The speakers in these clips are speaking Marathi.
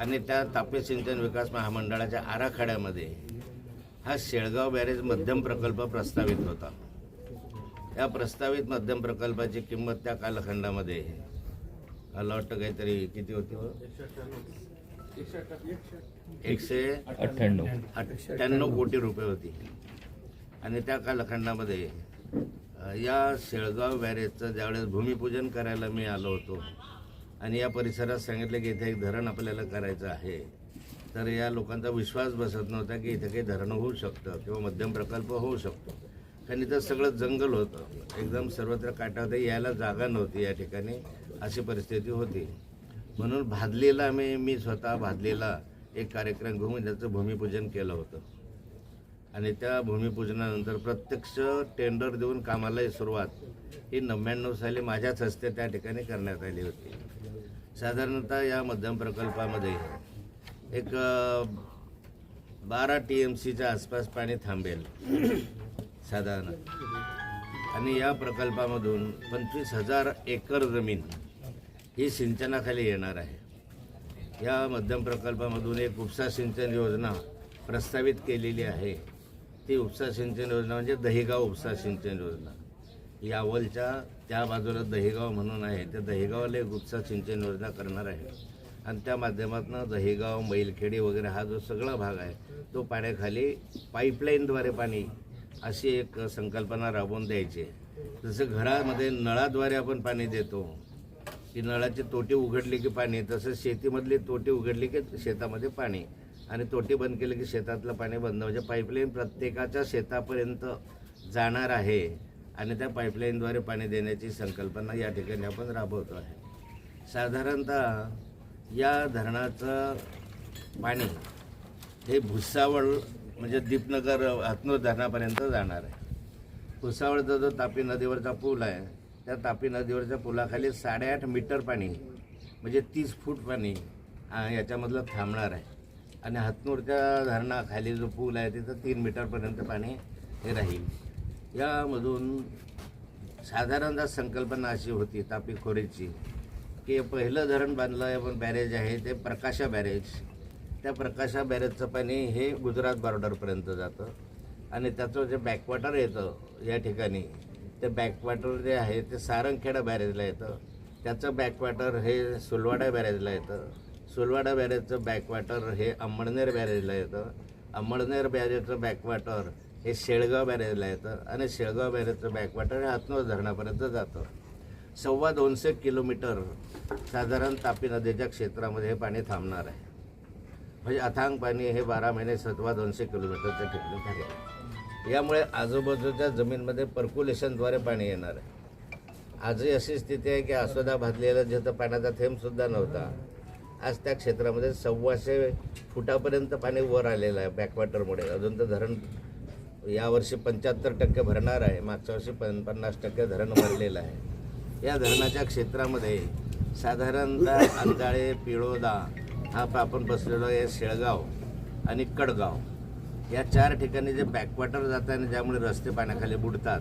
आणि त्या तापी सिंचन विकास महामंडळाच्या आराखड्यामध्ये हा शेळगाव बॅरेज मध्यम प्रकल्प प्रस्तावित होता या प्रस्तावित मध्यम प्रकल्पाची किंमत त्या कालखंडामध्ये मला वाटतं काहीतरी किती होती हो? एकशे अठ्ठ्याण्णव अठ्ठ्याण्णव कोटी रुपये होती आणि त्या कालखंडामध्ये या शेळगाव बॅरेजचं ज्यावेळेस भूमिपूजन करायला मी आलो होतो आणि या परिसरात सांगितलं की इथे एक धरण आपल्याला करायचं आहे. तर या लोकांचा विश्वास बसत नव्हता की इथे काही धरण होऊ शकतं किंवा मध्यम प्रकल्प होऊ शकतो. कारण इथं सगळं जंगल होतं. एकदम सर्वत्र काटावर यायला जागा नव्हती या ठिकाणी. अशी परिस्थिती होती. म्हणून भादलीला मी मी स्वतः भादलीला एक कार्यक्रम घेऊन त्याचं भूमिपूजन केलं होतं. आणि त्या भूमिपूजनानंतर प्रत्यक्ष टेंडर देऊन कामाला सुरुवात. ही नव्याण्णव साली माझ्याच हस्ते त्या ठिकाणी करण्यात आली होती. साधारणतः या मध्यम प्रकल्पामध्ये एक बारा टी एम सीच्या आसपास पाणी थांबेल साधारण. आणि या प्रकल्पामधून पंचवीस हजार एकर जमीन ही सिंचनाखाली येणार आहे. या मध्यम प्रकल्पामधून एक उपसा सिंचन योजना प्रस्तावित केलेली आहे. ती उपसा सिंचन योजना म्हणजे दहिगाव उपसा सिंचन योजना. यावलच्या त्या बाजूला दहिगाव म्हणून आहे. त्या दहिगावला एक उपसा सिंचन योजना करणार आहे. आणि त्या माध्यमातून दहिगाव मैलखेडी वगैरे हा जो सगळा भाग आहे तो पाण्याखाली पाईपलाईनद्वारे पाणी अशी एक संकल्पना राबवून द्यायची जसं घरामध्ये नळाद्वारे आपण पाणी देतो की नळाची तोटी उघडली की पाणी तसं शेतीमधली तोटी उघडली की शेतामध्ये पाणी. आणि तोटी बंद केली की शेतातलं पाणी बंद. म्हणजे पाईपलाईन प्रत्येकाच्या शेतापर्यंत जाणार आहे. आणि त्या पाईपलाईनद्वारे पाणी देण्याची संकल्पना या ठिकाणी आपण राबवतो आहे. साधारणतः या धरणाचं पाणी हे भुसावळ म्हणजे दीपनगर हातनूर धरणापर्यंत जाणार आहे. भुसावळचा जो तापी नदीवरचा पूल आहे त्या तापी नदीवरच्या पुलाखाली साडेआठ मीटर पाणी म्हणजे तीस फूट पाणी याच्यामधलं थांबणार आहे. आणि हातनूरच्या धरणाखाली जो पूल आहे तिथं तीन मीटरपर्यंत पाणी हे राहील. यामधून साधारणतः संकल्पना अशी होती तापी खोरेची की पहिलं धरण बांधलं आहे पण बॅरेज आहे ते प्रकाशा बॅरेज. त्या प्रकाशा बॅरेजचं पाणी हे गुजरात बॉर्डरपर्यंत जातं. आणि त्याचं जे बॅकवॉटर येतं या ठिकाणी ते बॅकवॉटर जे आहे ते सारंगखेडा बॅरेजला येतं. त्याचं बॅकवॉटर हे सुलवाडा बॅरेजला येतं. सुलवाडा बॅरेजचं बॅकवॉटर हे अंबळनेर बॅरेजला येतं. अंबळनेर बॅरेजचं बॅकवॉटर हे शेळगाव बॅरेजला येतं आणि शेळगाव बॅरेजचं बॅकवॉटर हे हातनोर धरणापर्यंत जातं. सव्वा दोनशे किलोमीटर साधारण तापी नदीच्या क्षेत्रामध्ये हे पाणी थांबणार आहे. म्हणजे अथांग पाणी हे बारा महिने सव्वा दोनशे किलोमीटरच्या ठिकाणी खाली यामुळे आजूबाजूच्या जमीनमध्ये पर्क्युलेशनद्वारे पाणी येणार आहे. आजही अशी स्थिती आहे की आसोदा भाजलेला जिथं पाण्याचा थेंबसुद्धा नव्हता आज त्या क्षेत्रामध्ये सव्वाशे फुटापर्यंत पाणी वर आलेलं आहे बॅकवॉटरमुळे. अजून तर धरण यावर्षी पंच्याहत्तर टक्के भरणार आहे. मागच्या वर्षी पन पन्नास टक्के धरण भरलेलं आहे. या धरणाच्या क्षेत्रामध्ये साधारणतः अंधाळे पिळोदा हा आपण बसलेलो आहे शेळगाव आणि कडगाव. या चार ठिकाणी जे बॅकवॉटर जाताना ज्यामुळे रस्ते पाण्याखाली बुडतात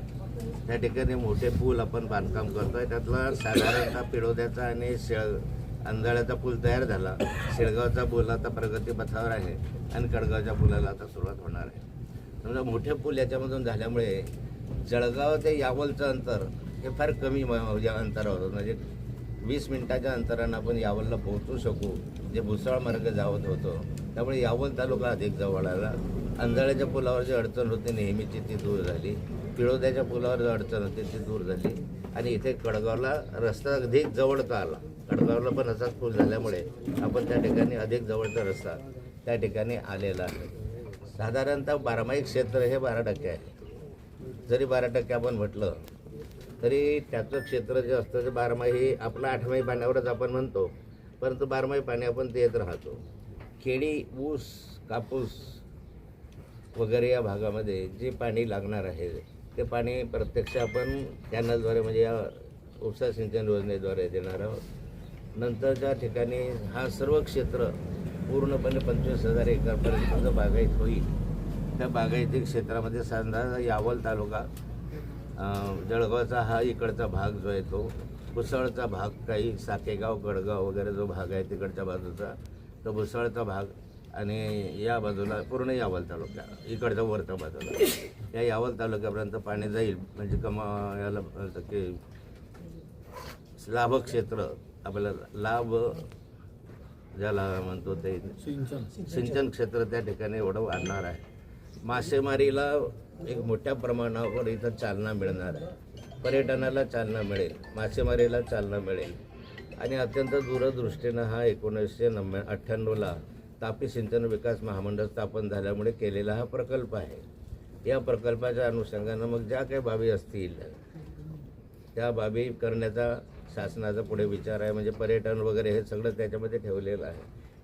त्या ठिकाणी मोठे पूल आपण बांधकाम करतो आहे त्यातला साधारणतः पिळोद्याचा आणि शेळ अंधाळ्याचा पूल तयार झाला. शेळगावचा पूल आता प्रगतीपथावर आहे आणि कडगावच्या पुलाला आता सुरुवात होणार आहे. मोठे पूल याच्यामधून झाल्यामुळे जळगाव ते यावलचं अंतर हे फार कमी म- म्हणजे अंतरावर होतं. म्हणजे वीस मिनिटाच्या अंतरानं आपण यावलला पोहोचू शकू. जे भुसावळ मार्ग जावत होतो. त्यामुळे यावल तालुका अधिक जवळ आला. अंधाळ्याच्या पुलावर जी अडचण होती नेहमीची ती दूर झाली. पिळोद्याच्या पुलावर जी अडचण होती ती दूर झाली. आणि इथे कडगावला रस्ता अधिक जवळचा आला. कडगावला पण असाच पूल झाल्यामुळे आपण त्या ठिकाणी अधिक जवळचा रस्ता त्या ठिकाणी आलेला आहे. साधारणतः बारमाही क्षेत्र हे बारा टक्के आहे. जरी बारा टक्के आपण म्हटलं तरी त्याचं क्षेत्र जे असतं ते बारमाही आपलं आठमाही पाण्यावरच आपण म्हणतो परंतु बारमाही पाणी आपण देत राहतो. केळी ऊस कापूस वगैरे या भागामध्ये जे पाणी लागणार आहे ते पाणी प्रत्यक्ष आपण कॅनलद्वारे म्हणजे या उपसा सिंचन योजनेद्वारे देणार आहोत. नंतरच्या ठिकाणी हा सर्व क्षेत्र पूर्णपणे पंचवीस हजार एकरपर्यंत बागायत होईल त्या बागायती क्षेत्रामध्ये साधारण यावल तालुका जळगावचा हा इकडचा भाग जो आहे तो भुसळचा भाग काही साकेगाव गडगाव वगैरे जो भाग आहे तिकडच्या बाजूचा तो भुसळचा भाग आणि या बाजूला पूर्ण यावल तालुक्या इकडच्या वरच्या बाजूला. या यावल तालुक्यापर्यंत पाणी जाईल म्हणजे कमा याला की लाभक्षेत्र आपल्याला लाभ ज्याला म्हणतो ते सिंचन. क्षेत्र त्या ठिकाणी एवढं वाढणार आहे. मासेमारीला एक मोठ्या प्रमाणावर इथं चालना मिळणार आहे. पर्यटनाला चालना मिळेल मासेमारीला चालना मिळेल. आणि अत्यंत दूरदृष्टीनं हा एकोणीसशे नव्या अठ्ठ्याण्णवला तापी सिंचन विकास महामंडळ स्थापन झाल्यामुळे केलेला हा प्रकल्प आहे. या प्रकल्पाच्या अनुषंगानं मग ज्या काही बाबी असतील त्या बाबी करण्याचा शासनाचा पुढे विचार आहे म्हणजे पर्यटन वगैरे हे सगळं त्याच्यामध्ये ठेवलेलं आहे.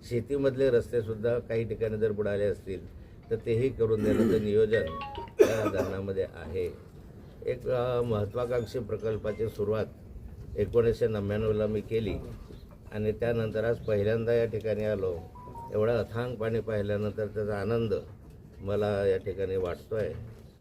शेतीमधले रस्तेसुद्धा काही ठिकाणी जर बुडाले असतील तर तेही करून देण्याचं नियोजन त्या धरणामध्ये आहे. एक महत्त्वाकांक्षी प्रकल्पाची सुरुवात एकोणीसशे नव्याण्णवला मी केली. आणि त्यानंतर आज पहिल्यांदा या ठिकाणी आलो. एवढं अथांग पाणी पाहिल्यानंतर त्याचा आनंद मला या ठिकाणी वाटतो आहे